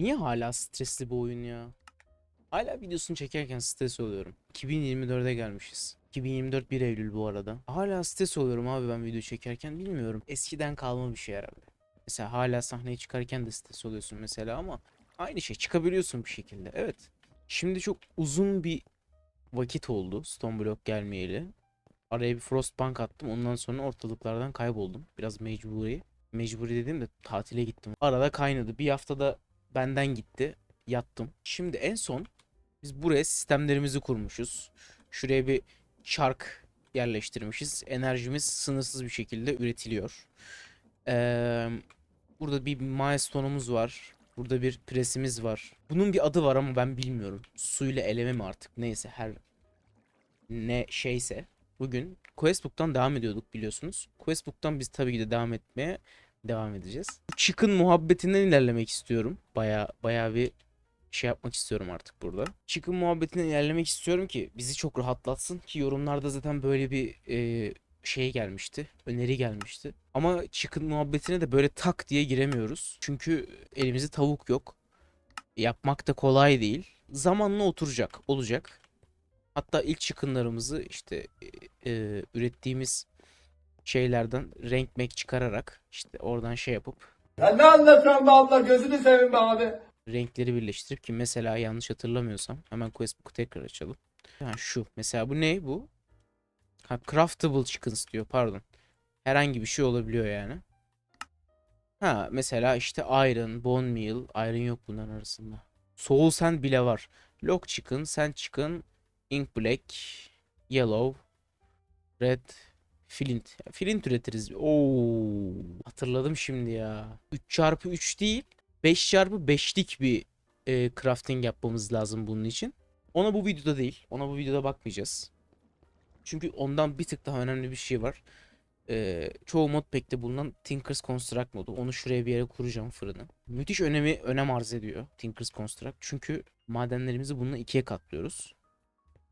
Niye hala stresli bu oyun ya? Hala videosunu çekerken stres oluyorum. 2024'e gelmişiz. 2024 1 Eylül bu arada. Hala stres oluyorum abi ben video çekerken bilmiyorum. Eskiden kalma bir şey herhalde. Mesela hala sahneye çıkarken de stres oluyorsun mesela ama aynı şey çıkabiliyorsun bir şekilde. Evet. Şimdi çok uzun bir vakit oldu Stone Block gelmeyeli. Araya bir Frostpunk attım. Ondan sonra ortalıklardan kayboldum. Biraz mecburi. Mecburi dediğim de tatile gittim. Arada kaynadı. Bir haftada benden gitti. Yattım. Şimdi en son biz buraya sistemlerimizi kurmuşuz. Şuraya bir çark yerleştirmişiz. Enerjimiz sınırsız bir şekilde üretiliyor. Ee, burada bir milestone'umuz var. Burada bir presimiz var. Bunun bir adı var ama ben bilmiyorum. Suyla eleme mi artık neyse her ne şeyse. Bugün Questbook'tan devam ediyorduk biliyorsunuz. Questbook'tan biz tabii ki de devam etmeye devam edeceğiz. Chicken muhabbetinden ilerlemek istiyorum. Baya baya bir şey yapmak istiyorum artık burada. Chicken muhabbetinden ilerlemek istiyorum ki bizi çok rahatlatsın ki yorumlarda zaten böyle bir e, şey gelmişti. Öneri gelmişti. Ama chicken muhabbetine de böyle tak diye giremiyoruz. Çünkü elimizde tavuk yok. Yapmak da kolay değil. Zamanla oturacak, olacak. Hatta ilk chicken'larımızı işte e, e, ürettiğimiz şeylerden renk mek çıkararak işte oradan şey yapıp Ya ne anlatıyorsun be abla gözünü seveyim be abi. renkleri birleştirip ki mesela yanlış hatırlamıyorsam hemen Questbook'u tekrar açalım. Ha şu mesela bu ne bu? Ha craftable chickens diyor pardon. Herhangi bir şey olabiliyor yani. Ha mesela işte iron, bone meal, iron yok bunların arasında. Soul sand bile var. Log chicken, sand chicken, ink black, yellow, red, flint. Flint üretiriz. Oo, hatırladım şimdi ya. 3 çarpı 3 değil. 5 çarpı 5'lik bir e, crafting yapmamız lazım bunun için. Ona bu videoda değil. Ona bu videoda bakmayacağız. Çünkü ondan bir tık daha önemli bir şey var. E, çoğu modpack'te bulunan Tinker's Construct modu. Onu şuraya bir yere kuracağım fırını. Müthiş önemi önem arz ediyor Tinker's Construct. Çünkü madenlerimizi bununla ikiye katlıyoruz.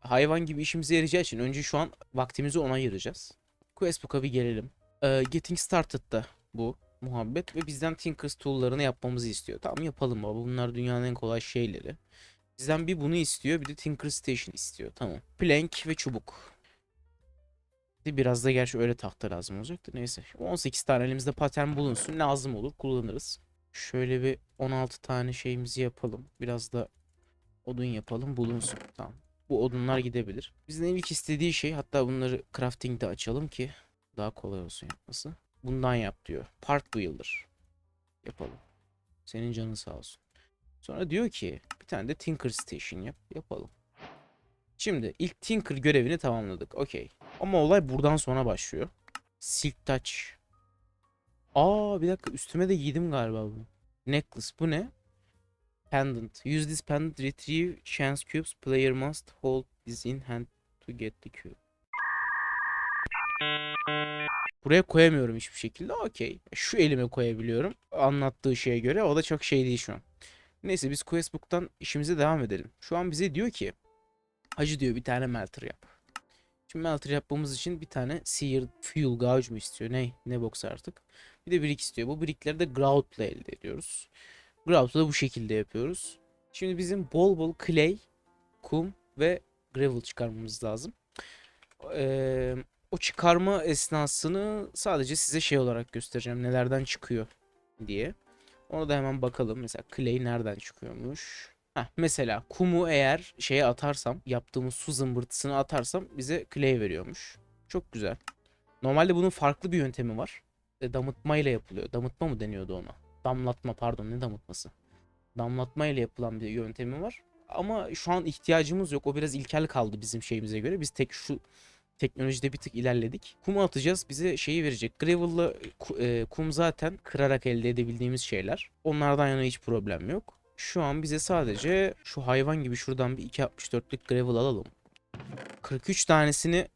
Hayvan gibi işimize yarayacağı için önce şu an vaktimizi ona ayıracağız. Questbook'a bir gelelim. E, Getting Started'da bu muhabbet ve bizden Tinker's Tool'larını yapmamızı istiyor. Tamam yapalım baba. Bunlar dünyanın en kolay şeyleri. Bizden bir bunu istiyor, bir de Tinker Station istiyor. Tamam. Plank ve çubuk. Biraz da gerçi öyle tahta lazım olacaktı. Neyse. 18 tane elimizde patern bulunsun. Lazım olur. Kullanırız. Şöyle bir 16 tane şeyimizi yapalım. Biraz da odun yapalım. Bulunsun. Tamam. Bu odunlar gidebilir. Bizden ilk istediği şey hatta bunları crafting'de açalım ki daha kolay olsun yapması. Bundan yap diyor. Part Builder. Yapalım. Senin canın sağ olsun. Sonra diyor ki bir tane de Tinker Station yap. Yapalım. Şimdi ilk Tinker görevini tamamladık. Okey. Ama olay buradan sonra başlıyor. Silk Touch. Aa bir dakika üstüme de giydim galiba bunu. Necklace bu ne? Pendant. Use this pendant retrieve chance cubes. Player must hold this in hand to get the cube. Buraya koyamıyorum hiçbir şekilde. Okey. Şu elime koyabiliyorum. Anlattığı şeye göre. O da çok şey değil şu an. Neyse biz Questbook'tan işimize devam edelim. Şu an bize diyor ki Hacı diyor bir tane melter yap. Şimdi melter yapmamız için bir tane seared fuel gauge mu istiyor? Ne? Ne box artık. Bir de brick istiyor. Bu brickleri de grout ile elde ediyoruz. Grout'u da bu şekilde yapıyoruz. Şimdi bizim bol bol clay, kum ve gravel çıkarmamız lazım. Eee o çıkarma esnasını sadece size şey olarak göstereceğim. Nelerden çıkıyor diye. Ona da hemen bakalım. Mesela clay nereden çıkıyormuş? Heh, mesela kumu eğer şeye atarsam, yaptığımız su zımbırtısını atarsam bize clay veriyormuş. Çok güzel. Normalde bunun farklı bir yöntemi var. E, damıtma ile yapılıyor. Damıtma mı deniyordu ona? Damlatma pardon ne damıtması? Damlatma ile yapılan bir yöntemi var. Ama şu an ihtiyacımız yok. O biraz ilkel kaldı bizim şeyimize göre. Biz tek şu teknolojide bir tık ilerledik. Kumu atacağız bize şeyi verecek. Gravel'la e, kum zaten kırarak elde edebildiğimiz şeyler. Onlardan yana hiç problem yok. Şu an bize sadece şu hayvan gibi şuradan bir 2.64'lük gravel alalım. 43 tanesini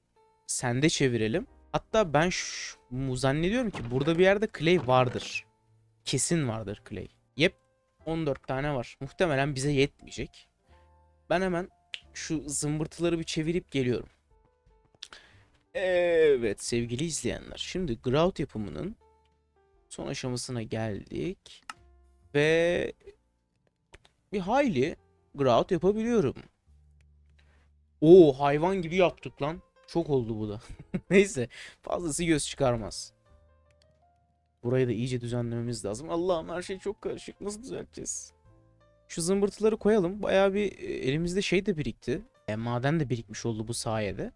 sende çevirelim. Hatta ben şu, zannediyorum ki burada bir yerde clay vardır. Kesin vardır clay. Yep 14 tane var. Muhtemelen bize yetmeyecek. Ben hemen şu zımbırtıları bir çevirip geliyorum. Evet sevgili izleyenler. Şimdi grout yapımının son aşamasına geldik. Ve bir hayli grout yapabiliyorum. Oo hayvan gibi yaptık lan. Çok oldu bu da. Neyse fazlası göz çıkarmaz. Burayı da iyice düzenlememiz lazım. Allah'ım her şey çok karışık. Nasıl düzelteceğiz? Şu zımbırtıları koyalım. Bayağı bir e, elimizde şey de birikti. E, maden de birikmiş oldu bu sayede.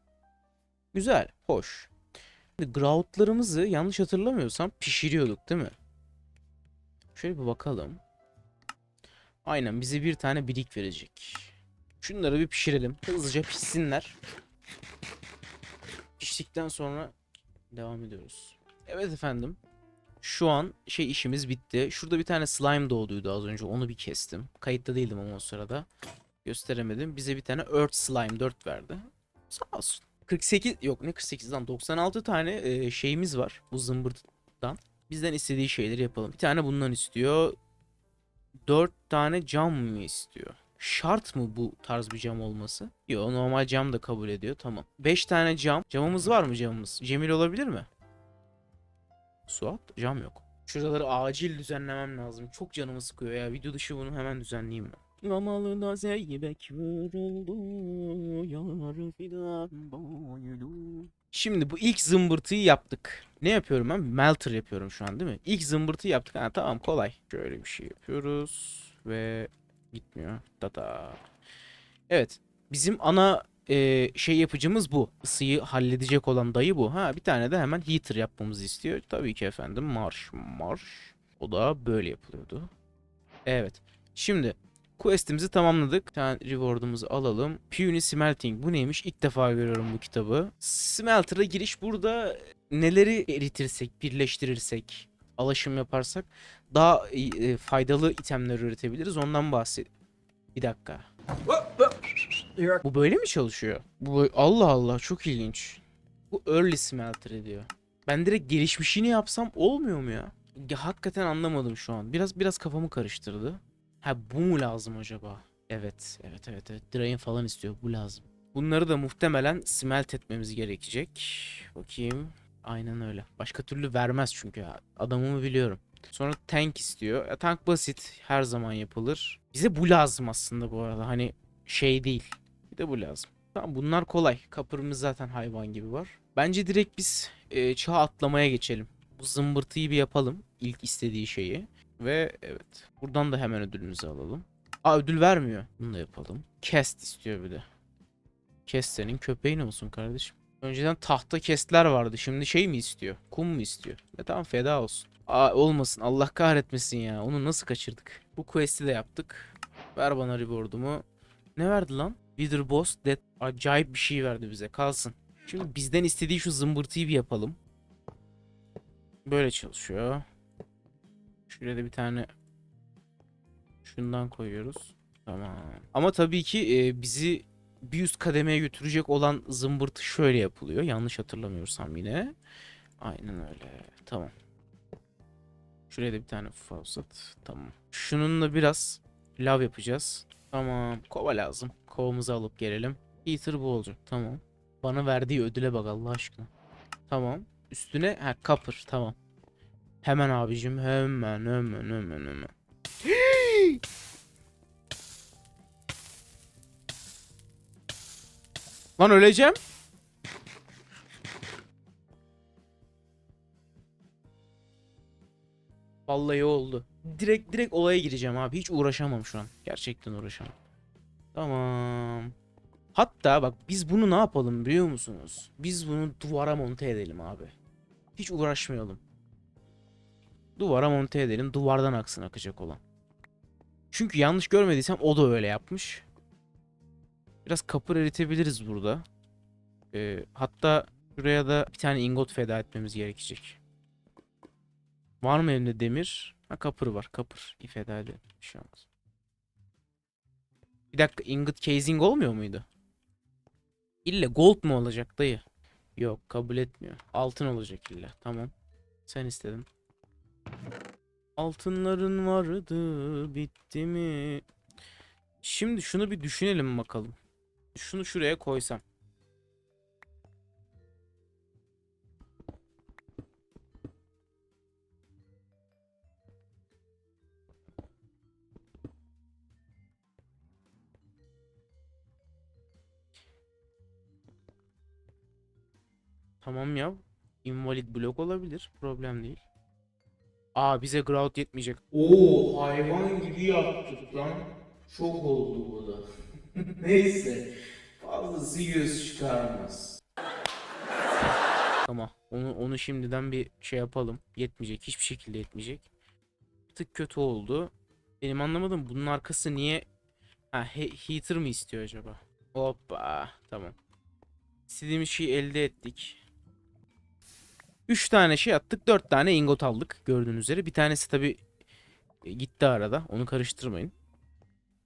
Güzel, hoş. Şimdi groutlarımızı yanlış hatırlamıyorsam pişiriyorduk değil mi? Şöyle bir bakalım. Aynen bize bir tane birik verecek. Şunları bir pişirelim. Hızlıca pişsinler. Piştikten sonra devam ediyoruz. Evet efendim. Şu an şey işimiz bitti. Şurada bir tane slime doğduydu az önce. Onu bir kestim. Kayıtta değildim ama o sırada. Gösteremedim. Bize bir tane Earth Slime 4 verdi. Sağ olsun. 48 yok ne 48 lan 96 tane e, şeyimiz var bu zımbırtıdan. Bizden istediği şeyleri yapalım. Bir tane bundan istiyor. 4 tane cam mı istiyor? Şart mı bu tarz bir cam olması? Yok normal cam da kabul ediyor. Tamam. 5 tane cam. Camımız var mı camımız? Cemil olabilir mi? Suat cam yok. Şuraları acil düzenlemem lazım. Çok canımı sıkıyor ya. Video dışı bunu hemen düzenleyeyim ben. Gamalı da zeybek vuruldu. Yar fidan boylu. Şimdi bu ilk zımbırtıyı yaptık. Ne yapıyorum ben? Melter yapıyorum şu an değil mi? İlk zımbırtı yaptık. Ha, tamam kolay. Şöyle bir şey yapıyoruz. Ve gitmiyor. Tata. Evet. Bizim ana e, şey yapıcımız bu. Isıyı halledecek olan dayı bu. Ha bir tane de hemen heater yapmamızı istiyor. Tabii ki efendim marş marş. O da böyle yapılıyordu. Evet. Şimdi quest'imizi tamamladık. Bir tane reward'ımızı alalım. Puny Smelting. Bu neymiş? İlk defa görüyorum bu kitabı. Smelter'a giriş burada neleri eritirsek, birleştirirsek, alaşım yaparsak daha e, faydalı itemler üretebiliriz. Ondan bahset. Bir dakika. Bu böyle mi çalışıyor? Bu Allah Allah çok ilginç. Bu early smelter diyor. Ben direkt gelişmişini yapsam olmuyor mu ya? ya? Hakikaten anlamadım şu an. Biraz biraz kafamı karıştırdı. Ha bu mu lazım acaba? Evet, evet, evet, evet. Drain falan istiyor. Bu lazım. Bunları da muhtemelen smelt etmemiz gerekecek. Bakayım. Aynen öyle. Başka türlü vermez çünkü. Adamımı biliyorum. Sonra tank istiyor. Ya, tank basit. Her zaman yapılır. Bize bu lazım aslında bu arada. Hani şey değil. De bu lazım. Tamam bunlar kolay. Kapırımız zaten hayvan gibi var. Bence direkt biz e, çağ atlamaya geçelim. Bu zımbırtıyı bir yapalım. İlk istediği şeyi. Ve evet. Buradan da hemen ödülümüzü alalım. Aa ödül vermiyor. Bunu da yapalım. Kest istiyor bir de. Kest senin köpeğin olsun kardeşim. Önceden tahta kestler vardı. Şimdi şey mi istiyor? Kum mu istiyor? E tamam feda olsun. Aa olmasın. Allah kahretmesin ya. Onu nasıl kaçırdık? Bu quest'i de yaptık. Ver bana reward'umu. Ne verdi lan? Wither Boss Dead. Acayip bir şey verdi bize. Kalsın. Şimdi bizden istediği şu zımbırtıyı bir yapalım. Böyle çalışıyor. Şuraya da bir tane şundan koyuyoruz. Tamam. Ama tabii ki e, bizi bir üst kademeye götürecek olan zımbırtı şöyle yapılıyor. Yanlış hatırlamıyorsam yine. Aynen öyle. Tamam. Şuraya da bir tane faucet. Tamam. Şununla biraz lav yapacağız. Tamam. Kova lazım. Kovamızı alıp gelelim. Heater bu olacak. Tamam. Bana verdiği ödüle bak Allah aşkına. Tamam. Üstüne ha kapır. Tamam. Hemen abicim. Hemen hemen hemen hemen. Lan öleceğim. Vallahi oldu. Direkt direkt olaya gireceğim abi. Hiç uğraşamam şu an. Gerçekten uğraşamam. Tamam. Hatta bak biz bunu ne yapalım biliyor musunuz? Biz bunu duvara monte edelim abi. Hiç uğraşmayalım. Duvara monte edelim. Duvardan aksın akacak olan. Çünkü yanlış görmediysem o da öyle yapmış. Biraz kapır eritebiliriz burada. Ee, hatta şuraya da bir tane ingot feda etmemiz gerekecek. Var mı elimde demir? Ha kapır var. Kapır. İyi feda edelim. Bir şey. Bir dakika ingot casing olmuyor muydu? İlle gold mu olacak dayı? Yok kabul etmiyor. Altın olacak illa. Tamam. Sen istedin. Altınların vardı bitti mi? Şimdi şunu bir düşünelim bakalım. Şunu şuraya koysam. Tamam ya. Invalid blok olabilir. Problem değil. Aa bize grout yetmeyecek. Oo hayvan gibi yaptık lan. Çok oldu bu da. Neyse. Fazlası göz çıkarmaz. Tamam. Onu onu şimdiden bir şey yapalım. Yetmeyecek. Hiçbir şekilde yetmeyecek. Bir tık kötü oldu. Benim anlamadım bunun arkası niye ha, he- heater mı istiyor acaba? Hoppa. Tamam. İstediğimiz şeyi elde ettik. 3 tane şey attık. 4 tane ingot aldık. Gördüğünüz üzere. Bir tanesi tabi gitti arada. Onu karıştırmayın.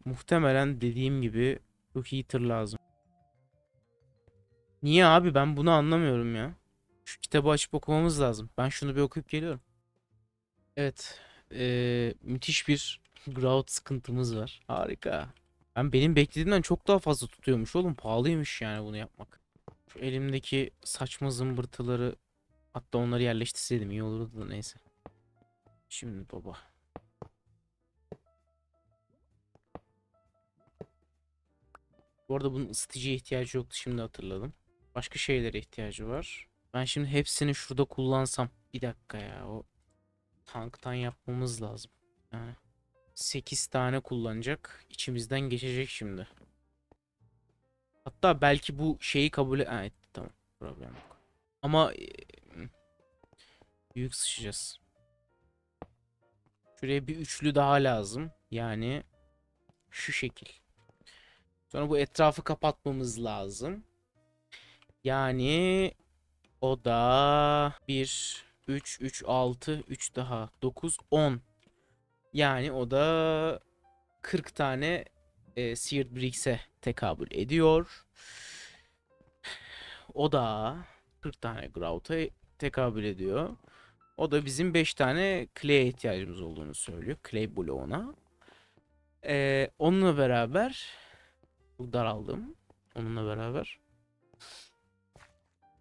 Muhtemelen dediğim gibi bu heater lazım. Niye abi ben bunu anlamıyorum ya. Şu kitabı açıp okumamız lazım. Ben şunu bir okuyup geliyorum. Evet. eee, müthiş bir grout sıkıntımız var. Harika. Ben benim beklediğimden çok daha fazla tutuyormuş oğlum. Pahalıymış yani bunu yapmak. Şu elimdeki saçma zımbırtıları hatta onları yerleştirseydim iyi olurdu da neyse. Şimdi baba. Bu arada bunun ısıtıcıya ihtiyacı yoktu şimdi hatırladım. Başka şeylere ihtiyacı var. Ben şimdi hepsini şurada kullansam. Bir dakika ya o tanktan yapmamız lazım. Yani 8 tane kullanacak. İçimizden geçecek şimdi. Hatta belki bu şeyi kabul et. Ha, etti tamam. Problem yok. Ama e, büyük sıçacağız. Şuraya bir üçlü daha lazım. Yani şu şekil. Sonra bu etrafı kapatmamız lazım. Yani o da 1 3 3 6 3 daha 9 10. Yani o da 40 tane e, Seared Bricks'e tekabül ediyor. O da 40 tane Grout'a tekabül ediyor. O da bizim 5 tane Clay'e ihtiyacımız olduğunu söylüyor. Clay bloğuna. Ee, onunla beraber çok daraldım. Onunla beraber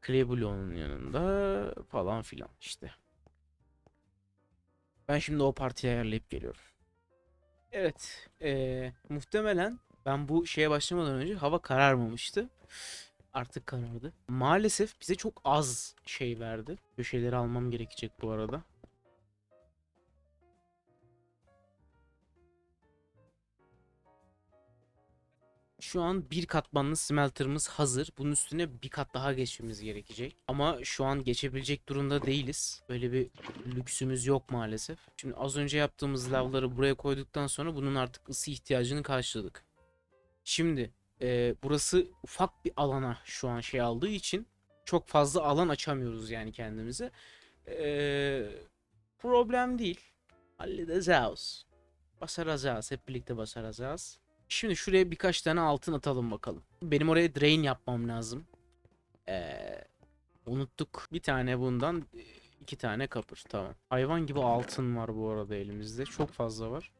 Clay bloğunun yanında falan filan işte. Ben şimdi o partiyi ayarlayıp geliyorum. Evet. eee, muhtemelen ben bu şeye başlamadan önce hava kararmamıştı. Artık karardı. Maalesef bize çok az şey verdi. Köşeleri almam gerekecek bu arada. Şu an bir katmanlı smelter'ımız hazır. Bunun üstüne bir kat daha geçmemiz gerekecek. Ama şu an geçebilecek durumda değiliz. Böyle bir lüksümüz yok maalesef. Şimdi az önce yaptığımız lavları buraya koyduktan sonra bunun artık ısı ihtiyacını karşıladık. Şimdi e, burası ufak bir alana şu an şey aldığı için çok fazla alan açamıyoruz yani kendimize. E, problem değil. Halledeceğiz. Basaracağız. Hep birlikte basaracağız. Şimdi şuraya birkaç tane altın atalım bakalım. Benim oraya drain yapmam lazım. Ee, unuttuk. Bir tane bundan iki tane kapır. Tamam. Hayvan gibi altın var bu arada elimizde. Çok fazla var.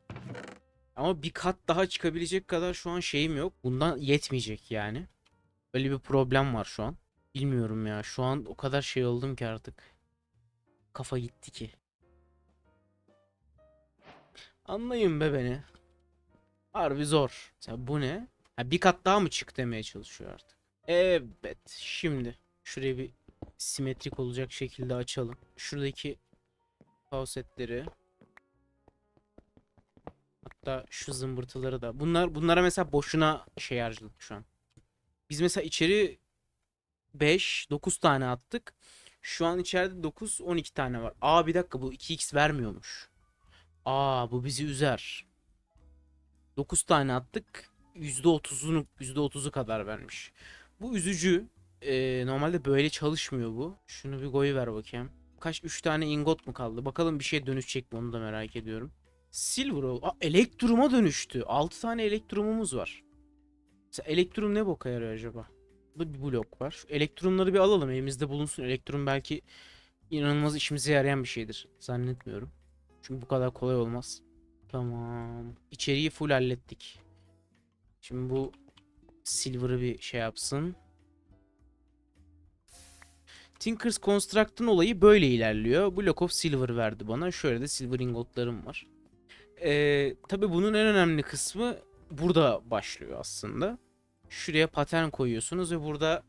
Ama bir kat daha çıkabilecek kadar şu an şeyim yok. Bundan yetmeyecek yani. Öyle bir problem var şu an. Bilmiyorum ya. Şu an o kadar şey oldum ki artık. Kafa gitti ki. Anlayın be beni. Harbi zor. Mesela bu ne? Ha, bir kat daha mı çık demeye çalışıyor artık. Evet. Şimdi şurayı bir simetrik olacak şekilde açalım. Şuradaki faucetleri hatta şu zımbırtıları da. Bunlar bunlara mesela boşuna şey harcadık şu an. Biz mesela içeri 5 9 tane attık. Şu an içeride 9 12 tane var. Aa bir dakika bu 2x vermiyormuş. Aa bu bizi üzer. 9 tane attık. %30'unu %30'u kadar vermiş. Bu üzücü. Ee, normalde böyle çalışmıyor bu. Şunu bir koyu ver bakayım. Kaç 3 tane ingot mu kaldı? Bakalım bir şey dönüşecek mi onu da merak ediyorum. Silver Aa, elektruma dönüştü. 6 tane elektrumumuz var. Mesela elektrum ne boka yarıyor acaba? Burada bir blok var. Şu elektrumları bir alalım elimizde bulunsun. Elektrum belki inanılmaz işimize yarayan bir şeydir. Zannetmiyorum. Çünkü bu kadar kolay olmaz. Tamam. İçeriği full hallettik. Şimdi bu Silver'ı bir şey yapsın. Tinker's Construct'ın olayı böyle ilerliyor. Block of Silver verdi bana. Şöyle de Silver ingotlarım var. Ee, tabii bunun en önemli kısmı burada başlıyor aslında. Şuraya patern koyuyorsunuz ve burada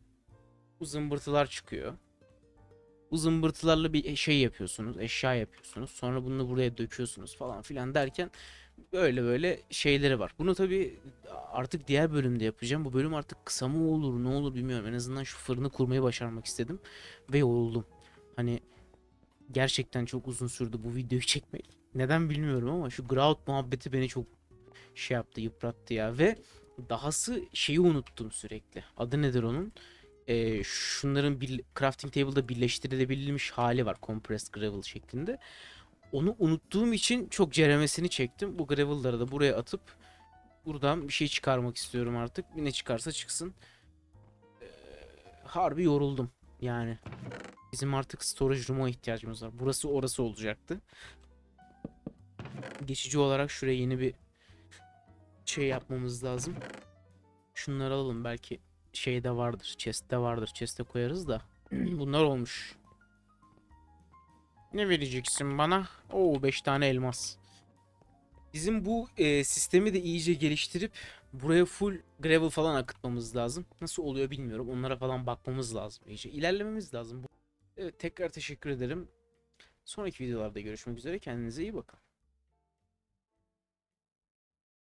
bu zımbırtılar çıkıyor. Bu zımbırtılarla bir şey yapıyorsunuz, eşya yapıyorsunuz. Sonra bunu buraya döküyorsunuz falan filan derken böyle böyle şeyleri var. Bunu tabii artık diğer bölümde yapacağım. Bu bölüm artık kısa mı olur, ne olur bilmiyorum. En azından şu fırını kurmayı başarmak istedim ve yoruldum. Hani gerçekten çok uzun sürdü bu videoyu çekmek. Neden bilmiyorum ama şu grout muhabbeti beni çok şey yaptı, yıprattı ya ve dahası şeyi unuttum sürekli. Adı nedir onun? Ee, şunların bir crafting table'da birleştirilebilmiş hali var compressed gravel şeklinde. Onu unuttuğum için çok ceremesini çektim. Bu gravel'ları da buraya atıp buradan bir şey çıkarmak istiyorum artık. Ne çıkarsa çıksın. Ee, harbi yoruldum yani. Bizim artık storage room'a ihtiyacımız var. Burası orası olacaktı. Geçici olarak şuraya yeni bir şey yapmamız lazım. Şunları alalım belki şeyde vardır. Chest'te vardır. Chest'e koyarız da. Bunlar olmuş. Ne vereceksin bana? Oo 5 tane elmas. Bizim bu e, sistemi de iyice geliştirip buraya full gravel falan akıtmamız lazım. Nasıl oluyor bilmiyorum. Onlara falan bakmamız lazım iyice. İlerlememiz lazım. Evet tekrar teşekkür ederim. Sonraki videolarda görüşmek üzere. Kendinize iyi bakın.